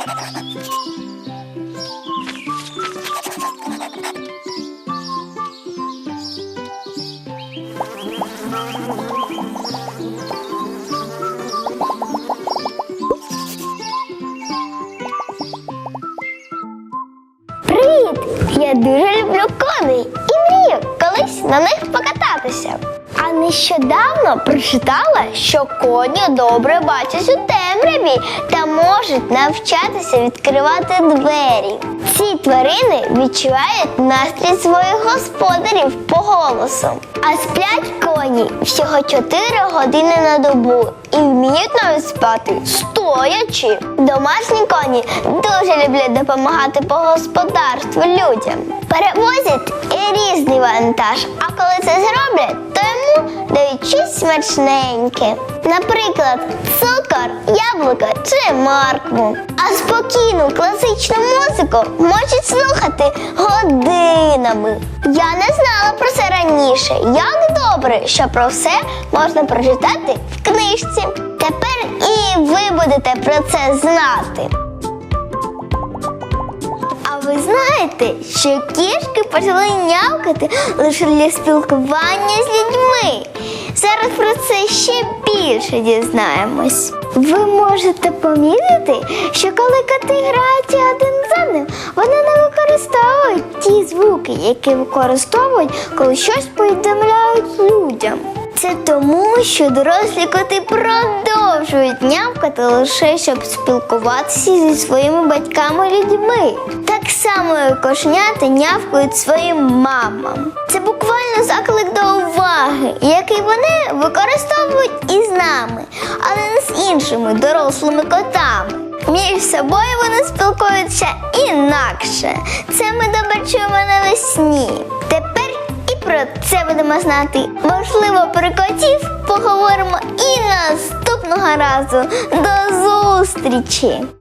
Привіт! Я дуже люблю коней і мрію колись на них покататися. А нещодавно прочитала, що коні добре бачать у темряві можуть навчатися відкривати двері. Ці тварини відчувають настрій своїх господарів по голосу. А сплять коні всього 4 години на добу і вміють навіть спати стоячи. Домашні коні дуже люблять допомагати по господарству людям. Перевозять і різний вантаж, а коли це зроблять, то йому дають щось смачненьке. Наприклад, цукор, яблуко чи моркву. А спокійну класичну музику можуть слухати годинами. Я не раніше. Як добре, що про все можна прочитати в книжці. Тепер і ви будете про це знати. А ви знаєте, що кішки почали нявкати лише для спілкування з людьми. Зараз про це ще більше дізнаємось. Ви можете помітити, що коли коти граються один з одним, вони не використовують ті звуки, які використовують, коли щось повідомляють людям. Це тому, що дорослі коти продовжують нявкати лише щоб спілкуватися зі своїми батьками-людьми. Так само кошняти нявкають своїм мамам. Це буквально заклик до уваги, який вони використовують і з нами, але не з іншими дорослими котами. Між собою вони спілкуються інакше. Це ми добре чуємо навесні. Про це будемо знати. Можливо, про котів поговоримо і наступного разу. До зустрічі!